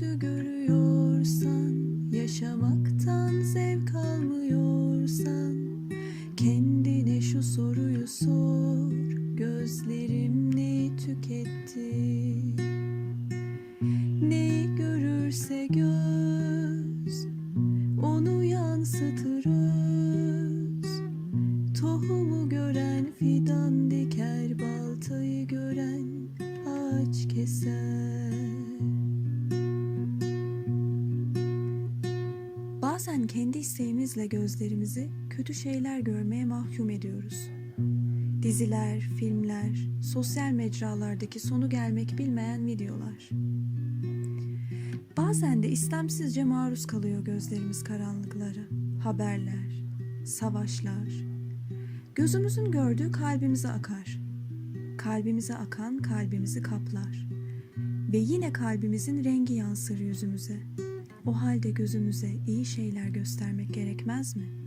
kötü görüyorsan Yaşamaktan zevk almıyorsan Kendine şu soruyu sor Gözlerim neyi tüketti? Neyi görürse göz Onu yansıtırız. Tohumu gören fidan diker Baltayı gören ağaç keser. İsteğimizle gözlerimizi kötü şeyler görmeye mahkum ediyoruz. Diziler, filmler, sosyal mecralardaki sonu gelmek bilmeyen videolar. Bazen de istemsizce maruz kalıyor gözlerimiz karanlıkları, haberler, savaşlar. Gözümüzün gördüğü kalbimize akar. Kalbimize akan kalbimizi kaplar. Ve yine kalbimizin rengi yansır yüzümüze. O halde gözümüze iyi şeyler göstermek gerekmez mi?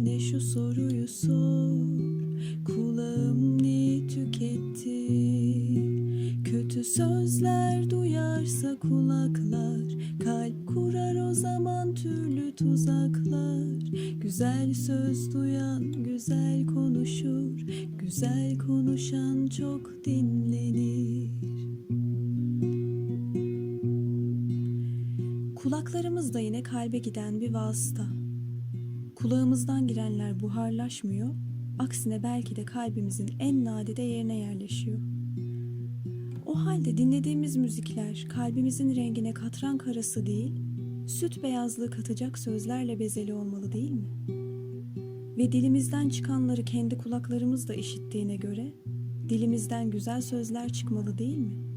Kendine şu soruyu sor. Kulağım neyi tüketti? Kötü sözler duyarsa kulaklar. Kalp kurar o zaman türlü tuzaklar. Güzel söz duyan güzel konuşur. Güzel konuşan çok dinlenir. Kulaklarımız da yine kalbe giden bir vasıta. Kulağımızdan girenler buharlaşmıyor, aksine belki de kalbimizin en nadide yerine yerleşiyor. O halde dinlediğimiz müzikler kalbimizin rengine katran karası değil, süt beyazlığı katacak sözlerle bezeli olmalı değil mi? Ve dilimizden çıkanları kendi kulaklarımız da işittiğine göre dilimizden güzel sözler çıkmalı değil mi?''